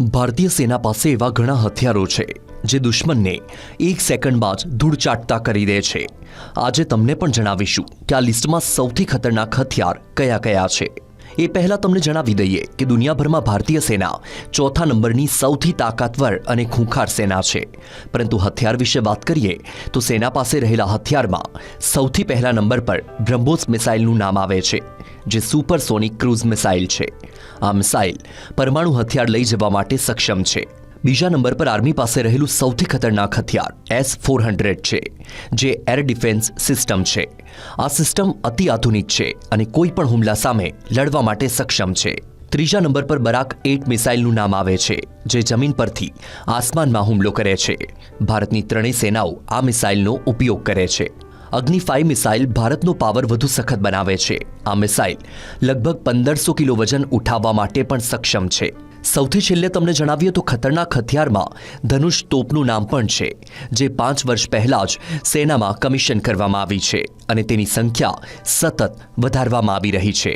ભારતીય સેના પાસે એવા ઘણા હથિયારો છે, જે દુશ્મનને એક સેકન્ડમાં જ ધૂળચાટતા કરી દે છે. આજે તમને પણ જણાવીશું કે આ લિસ્ટમાં સૌથી ખતરનાક હથિયાર કયા કયા છે. એ પહેલાં તમને જણાવી દઈએ કે દુનિયાભરમાં ભારતીય સેના ચોથા નંબરની સૌથી તાકાતવર અને ખૂંખાર સેના છે. પરંતુ હથિયાર વિશે વાત કરીએ, તો સેના પાસે રહેલા હથિયારમાં સૌથી પહેલા નંબર પર બ્રહ્મોસ મિસાઇલનું નામ આવે છે, જે સુપરસોનિક ક્રૂઝ મિસાઇલ છે. આ મિસાઇલ પરમાણુ હથિયાર લઈ જવા માટે સક્ષમ છે. બીજા નંબર પર આર્મી પાસે રહેલું સૌથી ખતરનાક હથિયાર એસ ફોર હંડ્રેડ છે, જે એર ડિફેન્સ સિસ્ટમ છે. આ સિસ્ટમ અતિ આધુનિક છે અને કોઈ પણ હુમલા સામે લડવા માટે સક્ષમ છે. ત્રીજા નંબર પર બરાક એટ મિસાઇલનું નામ આવે છે, જે જમીન પરથી આસમાનમાં હુમલો કરે છે. ભારતની ત્રણેય સેનાઓ આ મિસાઇલનો ઉપયોગ કરે છે. અગ્નિ ફાઇવ મિસાઇલ ભારતનો પાવર વધુ સખત બનાવે છે. આ મિસાઇલ લગભગ પંદરસો કિલો વજન ઉઠાવવા માટે પણ સક્ષમ છે. સૌથી છેલ્લે તમને જણાવીએ તો ખતરનાક હથિયારમાં ધનુષ તોપનું નામ પણ છે, જે પાંચ વર્ષ પહેલાં જ સેનામાં કમિશન કરવામાં આવી છે અને તેની સંખ્યા સતત વધારવામાં આવી રહી છે.